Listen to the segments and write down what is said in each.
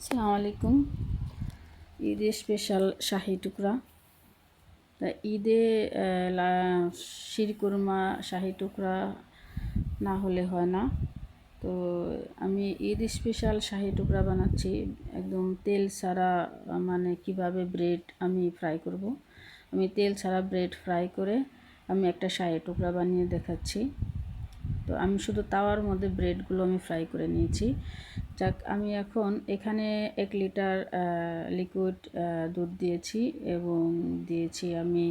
আসসালামু আলাইকুম। ঈদে স্পেশাল শাহি টুকরা। তা ঈদে শিরকুরমা শাহি টুকরা না হলে হয় না। তো আমি ঈদ স্পেশাল শাহি টুকরা বানাচ্ছি। একদম তেল ছাড়া মানে কীভাবে ব্রেড আমি ফ্রাই করব। আমি তেল ছাড়া ব্রেড ফ্রাই করে আমি একটা শাহি টুকরা বানিয়ে দেখাচ্ছি। তো আমি শুধু তাওয়ার মধ্যে ব্রেডগুলো আমি ফ্রাই করে নিয়েছি। যাক, আমি এখন এখানে এক লিটার লিকুইড দুধ দিয়েছি এবং দিয়েছি আমি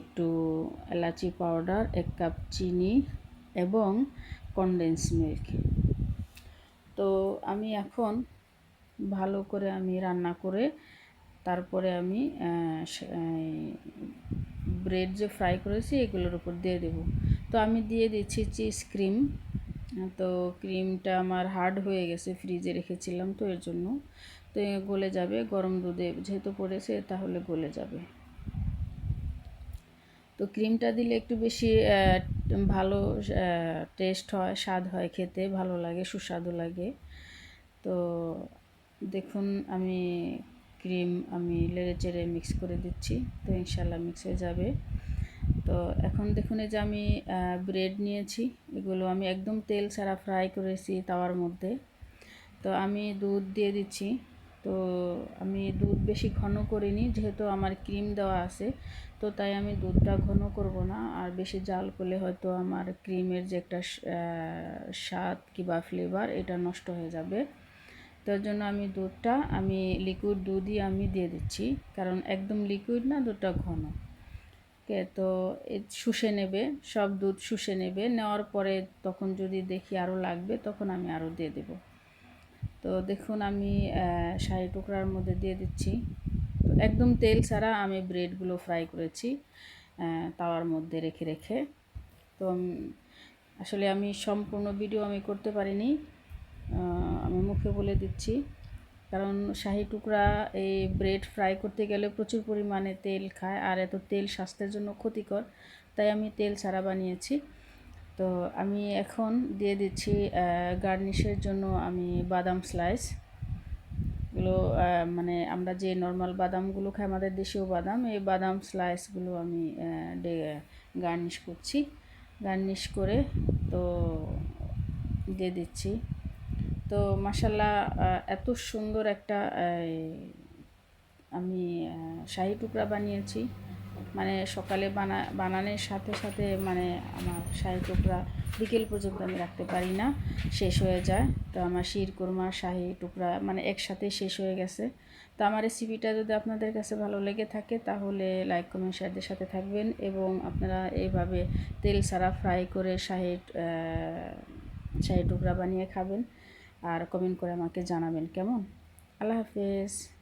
একটু এলাচি পাউডার, এক কাপ চিনি এবং কনডেন্স মিল্ক তো আমি এখন ভালো করে আমি রান্না করে তারপরে আমি ব্রেড যে ফ্রাই করেছি এগুলোর উপর দিয়ে দেব। তো আমি দিয়ে দিচ্ছি চিজ ক্রিম। তো ক্রিমটা আমার হার্ড হয়ে গেছে, ফ্রিজে রেখেছিলাম তো এর জন্য। তো গলে যাবে, গরম দুধে যেহেতু পড়েছে তাহলে গলে যাবে। তো ক্রিমটা দিলে একটু বেশি ভালো টেস্ট হয়, স্বাদ হয় খেতে, ভালো লাগে, সুস্বাদু লাগে। তো দেখুন, আমি ক্রিম আমি লেড়ে চেড়ে মিক্স করে দিচ্ছি। তো ইনশাল্লাহ মিক্স হয়ে যাবে। তো এখন দেখুন এই যে আমি ব্রেড নিয়েছি। এগুলো আমি একদম তেল ছাড়া ফ্রাই করেছি তাওয়ার মধ্যে। তো আমি দুধ দিয়ে দিচ্ছি। তো আমি দুধ বেশি ঘন করিনি, যেহেতু আমার ক্রিম দেওয়া আছে, তো তাই আমি দুধটা ঘন করব না। আর বেশি জাল করলে হয়তো আমার ক্রিমের যে একটা স্বাদ কিংবা ফ্লেভার এটা নষ্ট হয়ে যাবে। তার জন্য আমি দুধটা, আমি লিকুইড দুধই আমি দিয়ে দিচ্ছি। কারণ একদম লিকুইড না, দুধটা ঘন। কে তো শুষে নেবে, সব দুধ শুষে নেবে। নেওয়ার পরে তখন যদি দেখি আরও লাগবে, তখন আমি আরও দিয়ে দেব। তো দেখুন আমি শাড়ি টুকরার মধ্যে দিয়ে দিচ্ছি। একদম তেল ছাড়া আমি ব্রেডগুলো ফ্রাই করেছি তাওয়ার মধ্যে রেখে রেখে। তো আসলে আমি সম্পূর্ণ ভিডিও আমি করতে পারিনি। আমি মুখে বলে দিচ্ছি। কারণ শাহি টুকরা এই ব্রেড ফ্রাই করতে গেলে প্রচুর পরিমাণে তেল খায় আর এত তেল স্বাস্থ্যের জন্য ক্ষতিকর, তাই আমি তেল ছাড়া বানিয়েছি। তো আমি এখন দিয়ে দিচ্ছি গার্নিশের জন্য আমি বাদাম স্লাইস এগুলো মানে আমরা যে নর্মাল বাদামগুলো খাই, আমাদের দেশীয় বাদাম, এই বাদাম স্লাইসগুলো আমি গার্নিশ করছি। গার্নিশ করে তো দিয়ে দিচ্ছি। তো মাসাল্লাহ এত সুন্দর একটা আমি শাহি টুকরা বানিয়েছি। মানে সকালে বানা, বানানোর সাথে সাথে মানে আমার শাহি টুকরা বিকেল পর্যন্ত আমি রাখতে পারি না, শেষ হয়ে যায়। তো আমার শির কোরমা, শাহি টুকরা মানে একসাথে শেষ হয়ে গেছে। তো আমার রেসিপিটা যদি আপনাদের কাছে ভালো লেগে থাকে তাহলে লাইক কমেন্ট শেয়ারদের সাথে থাকবেন এবং আপনারা এইভাবে তেল ছাড়া ফ্রাই করে শাহি শাহি টুকরা বানিয়ে খাবেন। আর কমেন্ট করে আমাকে জানাবেন কেমন? আল্লাহ হাফেজ।